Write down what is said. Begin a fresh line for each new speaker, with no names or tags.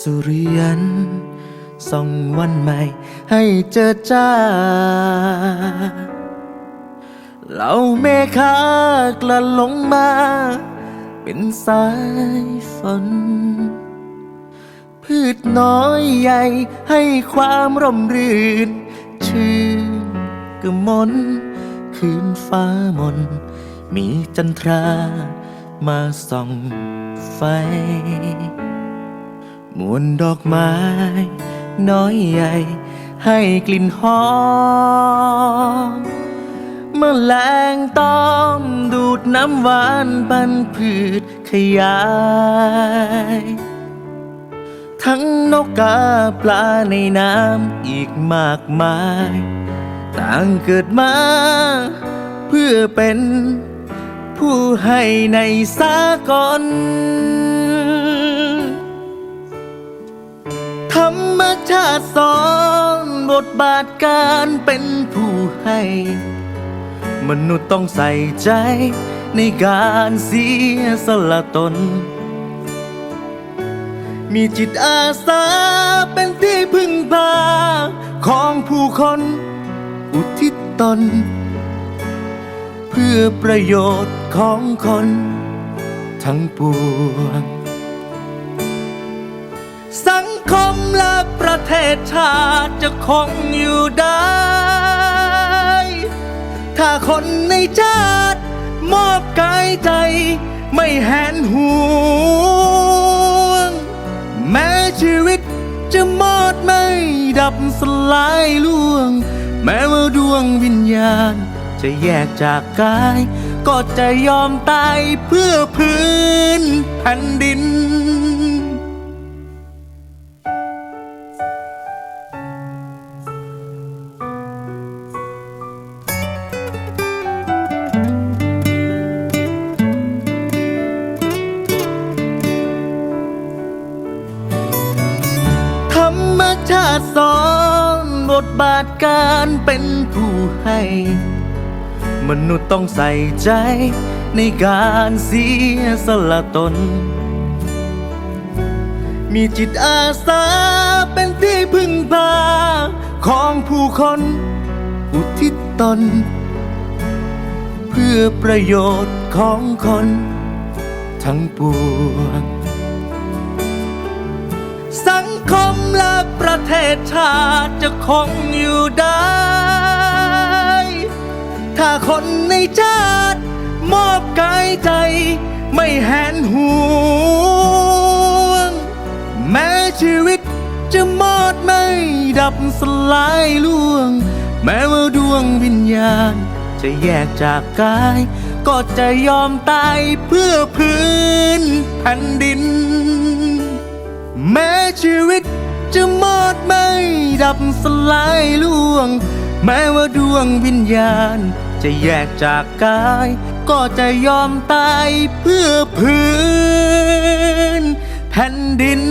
สุริยันส่องวันใหม่ ให้เจอจ้าเราเมฆากละลงมา เป็นสายฝน พืชน้อยใหญ่ให้ความร่มรื่น ชื่นกระมน คืนฟ้ามน มีจันทรา มาส่องไฟ มวลดอกไม้ น้อยใหญ่ ให้กลิ่นหอมเมื่อแรงตอมดูดน้ำหวานปันพืชขยาย ทั้งนกกาปลาในน้ำอีกมากมาย ต่างเกิดมา เพื่อเป็น ผู้ให้ในสากลธรรมชาติสอนบทบาทการเป็นผู้ให้ มนุษย์ต้องใส่ใจในการเสียสละตน มีจิตอาสาเป็นที่พึ่งพาของผู้คน อุทิศตน เพื่อประโยชน์ของคนทั้งปวง สังคมและประเทศชาติจะคงอยู่ได้ ถ้าคนในชาติ มอบกายใจไม่แหนห่วงแม้ชีวิตจะมอดไม่ดับสลายล่วง แม้ว่าดวงวิญญาณ จะแยกจากกาย ก็จะยอมตายเพื่อพื้นแผ่นดิน ธรรมชาติสอน บทบาทการเป็นผู้ให้ มนุษย์ต้องใส่ใจในการเสียสละตน มีจิตอาสาเป็นที่พึ่งพาของผู้คน อุทิศตน เพื่อประโยชน์ของคน ทั้งปวงสังคมและ ประเทศชาติจะคงอยู่ได้ ถ้าคนในชาติ มอบกายใจ ไม่แหนห่วง แม้ชีวิตจะมอดไม่ดับสลายล่วง แม้ว่าดวงวิญญาณ จะแยกจากกาย ก็จะยอมตายเพื่อพื้นแผ่นดิน แม้ชีวิต จะหมดไม่ดับสลายล่วง แม้ว่าดวงวิญญาณ จะแยกจากกาย ก็จะยอมตายเพื่อพื้นแผ่นดิน